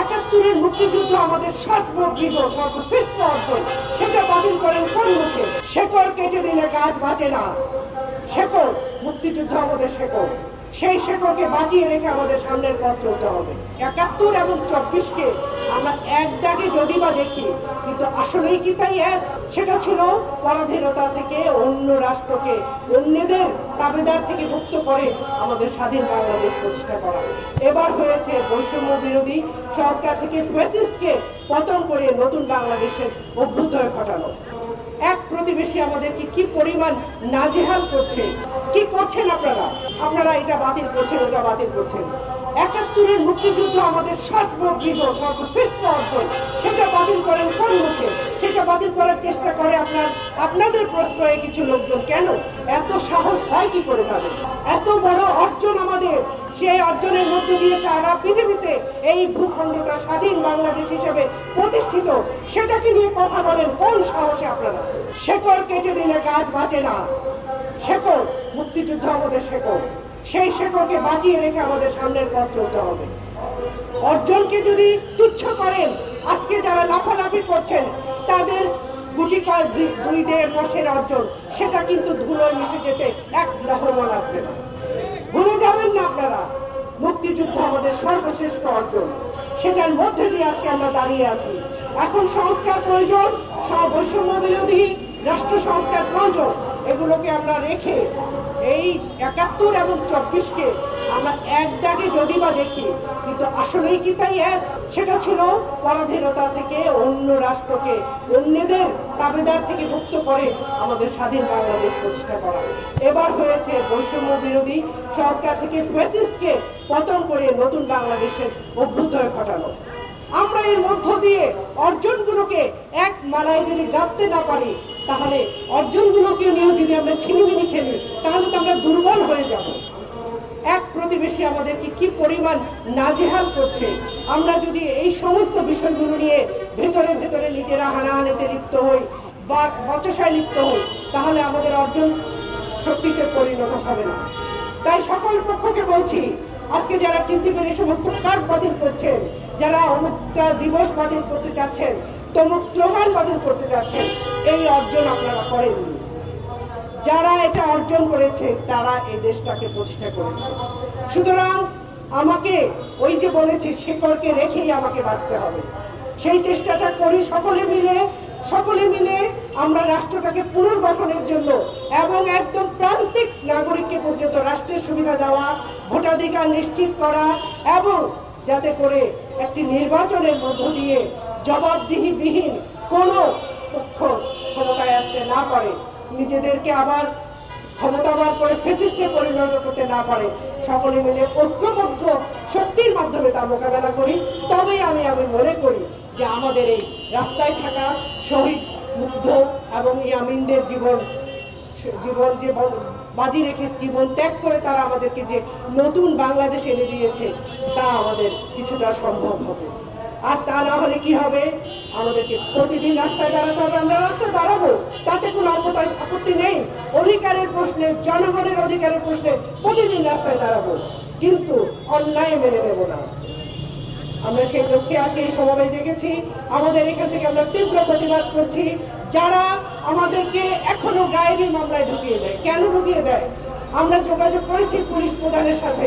একাত্তরের মুক্তিযুদ্ধ আমাদের সর্বগৃহ সর্বশ্রেষ্ঠ অর্জন। সেটা বাতিল করেন কোন মুখে? শেকড় কেটে দিলে গাছ বাঁচে না। শেকড় মুক্তিযুদ্ধ আমাদের শেকড় সেই শেকড়কে বাঁচিয়ে রেখে আমাদের সামনের পথ চলতে হবে। একাত্তর এবং চব্বিশকে আমরা এক দাগে যদি বা দেখি, কিন্তু আসলেই কি তাই এক? সেটা ছিল পরাধীনতা থেকে অন্য রাষ্ট্রকে, অন্যদের তাবেদার থেকে মুক্ত করে আমাদের স্বাধীন বাংলাদেশ প্রতিষ্ঠা করা। এবার হয়েছে বৈষম্য বিরোধী সংস্কার থেকে ফ্যাসিস্টকে পতন করে নতুন বাংলাদেশের অভ্যুদয় ঘটানো। এক প্রতিবেশী আমাদেরকে কি পরিমাণ নাজেহাল করছে? কি করছেন আপনারা? আপনারা এটা বাতিল করছেন, ওটা বাতিল করছেন। একাত্তরের মুক্তিযুদ্ধ আমাদের সর্ববৃহ, সর্বশ্রেষ্ঠ অর্জন। সেটা বাতিল করেন কোন মুখে? সেটা বাতিল করার চেষ্টা করে আপনার, আপনাদের প্রশ্রয়ে কিছু লোকজন। কেন? এত সাহস হয় কি করে তাদের? এত বড় সেই অর্জনের মধ্য দিয়ে সারা পৃথিবীতে এই ভূখণ্ডটা স্বাধীন বাংলাদেশ হিসেবে প্রতিষ্ঠিত, সেটাকে নিয়ে কথা বলেন কোন সাহসে আপনারা? শেকড় কেটে দিলে গাছ বাঁচে না। শেকড় মুক্তিযুদ্ধ আমাদের শেকড় সেই শেকড়কে বাঁচিয়ে রেখে আমাদের সামনের পথ চলতে হবে। অর্জনকে যদি তুচ্ছ করেন, আজকে যারা লাফালাফি করছেন, তাদের গুটি কয় দুই- দুই দেড় মাসের অর্জন, সেটা কিন্তু ধুলোয় মিশে যেতে এক লহমা লাগবে না। ভুলে যাবেন না আপনারা। মুক্তিযুদ্ধ আমাদের সর্বশ্রেষ্ঠ অর্জন। সেটার মধ্যে দিয়ে আজকে আমরা দাঁড়িয়ে আছি। এখন সংস্কার প্রয়োজন বৈষম্য বিরোধী রাষ্ট্র সংস্কার প্রয়োজন। এগুলোকে আমরা রেখে এই একাত্তর এবং চব্বিশকে আমরা এক দাগে যদি বা দেখি, কিন্তু আসলেই কি তাই এক? সেটা ছিল পরাধীনতা থেকে অন্য রাষ্ট্রকে, অন্যদের তাবেদার থেকে মুক্ত করে আমাদের স্বাধীন বাংলাদেশ প্রতিষ্ঠা করা। এবার হয়েছে বৈষম্য বিরোধী সংস্কার থেকে ফ্যাসিস্টকে পতন করে নতুন বাংলাদেশের অভ্যুদয় ঘটানো। আমরা এর মধ্য দিয়ে অর্জনগুলোকে এক মালায় যদি গাঁথতে না পারি, তাহলে অর্জনগুলোকে নিয়েও যদি আমরা ছিনিমিনি খেলি, তাহলে তো আমরা দুর্বল হয়ে যাব। এক প্রতিবেশী আমাদেরকে কি পরিমাণ নাজেহাল করছে? আমরা যদি এই সমস্ত বিষয়গুলো নিয়ে ভেতরে ভেতরে নিজেরা হানাহানিতে লিপ্ত হই, বা বচসায় লিপ্ত হই, তাহলে আমাদের অর্জন শক্তিতে পরিণত হবে না। তাই সকল পক্ষকে বলছি, আজকে যারা টিসিপির এই সমস্ত কার্ড বাতিল করছেন, যারা অমুকটা দিবস বাতিল করতে চাচ্ছেন, তমুক স্লোগান বাতিল করতে চাচ্ছেন, এই অর্জন আপনারা করেননি। যারা এটা অর্জন করেছে, তারা এই দেশটাকে প্রতিষ্ঠা করেছে। সুতরাং আমাকে ওই যে বলেছি শেকড়কে রেখেই আমাকে বাঁচতে হবে। সেই চেষ্টাটা করি সকলে মিলে সকলে মিলে আমরা রাষ্ট্রটাকে পুনর্গঠনের জন্য এবং একদম প্রান্তিক নাগরিককে পর্যন্ত রাষ্ট্রের সুবিধা দেওয়া, ভোটাধিকার নিশ্চিত করা এবং যাতে করে একটি নির্বাচনের মধ্য দিয়ে জবাবদিহিবিহীন কোনো পক্ষ ক্ষমতায় আসতে না পারে নিজেদেরকে আবার ক্ষমতাবার করে ফেসিস্টে পরিণত করতে না পারে। সকলে মিলে ঐক্যবদ্ধ শক্তির মাধ্যমে তার মোকাবেলা করি। তবেই আমি আমি মনে করি যে আমাদের এই রাস্তায় থাকা শহীদ, মুগ্ধ এবং ইয়ামিনদের জীবন জীবন যে বাজি রেখে জীবন ত্যাগ করে তারা আমাদেরকে যে নতুন বাংলাদেশ এনে দিয়েছে, তা আমাদের কিছুটা সম্ভব হবে। আর তা না হলে কি হবে? আমাদেরকে প্রতিদিন রাস্তায় দাঁড়াতে হবে। আমরা অধিকারের প্রশ্নে, জনগণের অধিকারের প্রশ্নে প্রতিদিন রাস্তায় দাঁড়াবো। কিন্তু অন্যায় মেনে নেব না। আমরা সেই লক্ষ্যে আজকে এই সমাবেশ দেখেছি। আমাদের এখান থেকে আমরা তীব্র প্রতিবাদ করছি। যারা আমাদেরকে এখনও গায়েবী মামলায় ঢুকিয়ে দেয়, কেন ঢুকিয়ে দেয়? আমরা যোগাযোগ করেছি পুলিশ প্রধানের সাথে।